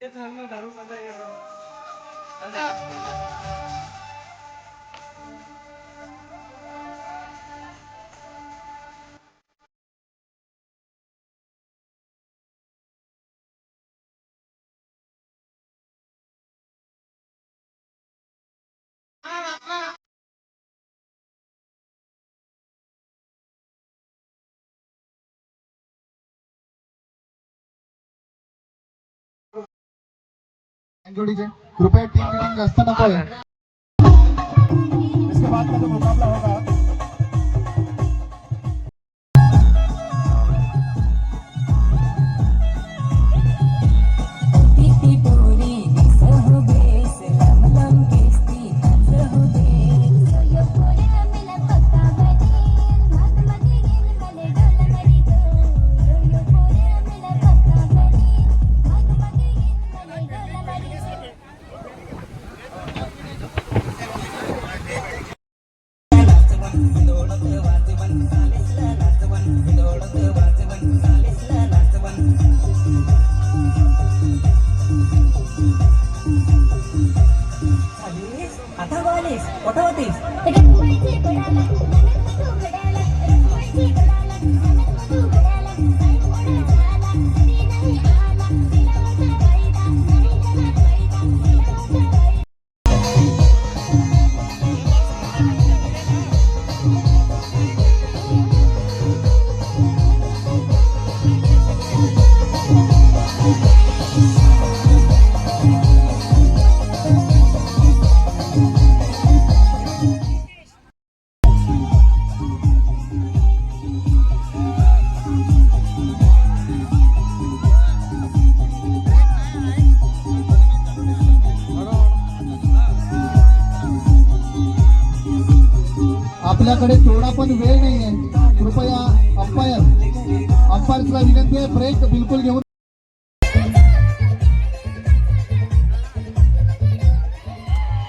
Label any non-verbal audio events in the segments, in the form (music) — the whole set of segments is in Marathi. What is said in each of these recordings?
한명 다루면 안 돼. से कृपया टीम मीटिंग करें इसके बाद का जो मुकाबला होगा आता बोलीस कुठं होतीस आपल्याकडे तेवढा पण वेळ नाही आहे कृपया अंपायर अंपायरला विनंती आहे ब्रेक बिलकुल घेऊन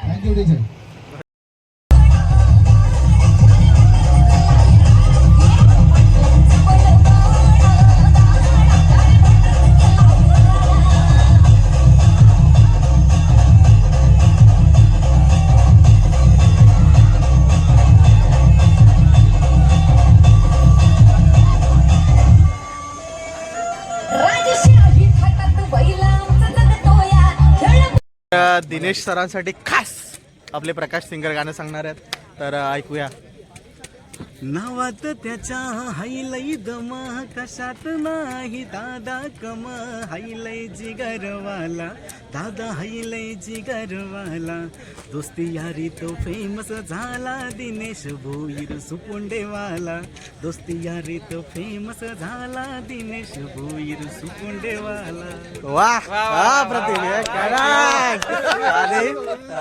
थँक्यू टीचर दिनेश सरांसाठी खास आपले प्रकाश सिंगर गाणं सांगणार आहेत. तर ऐकूया. नावात त्याच्या हायलई दम कशात नाही दादा कम. हायलय जिगरवाला दादा हायलय जिगरवाला. दोस्ती यारी तो फेमस झाला दिनेश भोईर सुपुंडेवाला. दोस्ती यारी तो फेमस झाला दिनेश भोईर सुपुंडेवाला. वा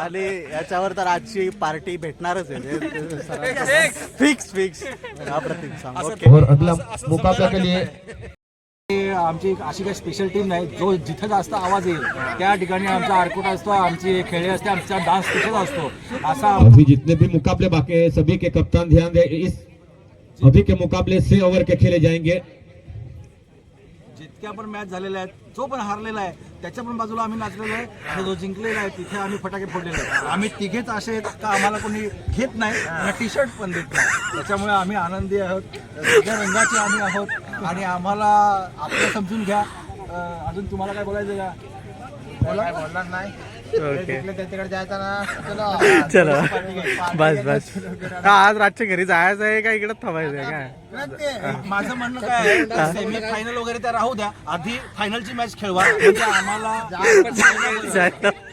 आणि याच्यावर तर आजची पार्टी भेटणारच आहे. फिक्स फिक्स सांग. ओके. और अगला मुकाबला के लिए आमची एक अशी काही स्पेशल टीम नाही. जो जिथं जास्त आवाज येईल त्या ठिकाणी आमचा आरकुट असतो आमची खेळे असते आमचा डान्स तिथेच असतो. असा अभी जितने भी मुकाबले बाकी हैं सभी के कप्तान ध्यान दें इस अभी के मुकाबले छह ओवर के खेले जाएंगे। जितक्या पण मॅच झालेल्या आहेत जो पण हारलेला आहे त्याच्या पण बाजूला आम्ही नाचलेलो आहे आणि जो जिंकलेला आहे तिथे आम्ही फटाके फोडलेले आहेत. आम्ही तिघेच असे आहेत का आम्हाला कोणी घेत नाही टी शर्ट पण देत नाही. त्याच्यामुळे आम्ही आनंदी आहोत सगळ्या रंगाचे आम्ही आहोत आणि आम्हाला आपलं समजून घ्या. अजून तुम्हाला काय बोलायचं का? बोला. बोलणार नाही. ओके त्याच्याकडे जायचं ना चलो. बस बस. हा, आज रातच्या घरी जायचं आहे का इकडे थांबायचं आहे काय? माझं म्हणणं काय आहे सेमी फायनल वगैरे त्या राहू द्या. आधी फायनलची मॅच खेळवा. म्हणजे आम्हाला.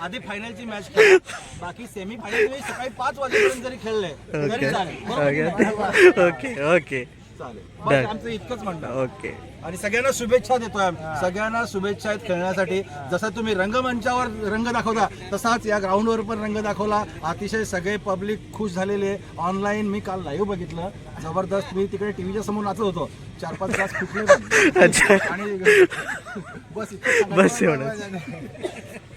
आधी फायनलची मॅच खेळवा. बाकी सेमी फायनल सकाळी पाच वाजेपर्यंत जरी खेळले तरी चालेल. बरोबर? ओके ओके चालेल. आमचं इतकंच म्हणणं. ओके आणि सगळ्यांना शुभेच्छा देतोय आम्ही. सगळ्यांना शुभेच्छा आहेत खेळण्यासाठी जसं तुम्ही रंगमंचावर रंग दाखवता तसाच या ग्राउंडवर पण रंग दाखवला अतिशय सगळे पब्लिक खुश झालेले ऑनलाईन मी काल लाईव्ह बघितलं जबरदस्त मी तिकडे टीव्हीच्या समोर नाचत होतो चार पाच तास फुटले. आणि बस. बस (laughs)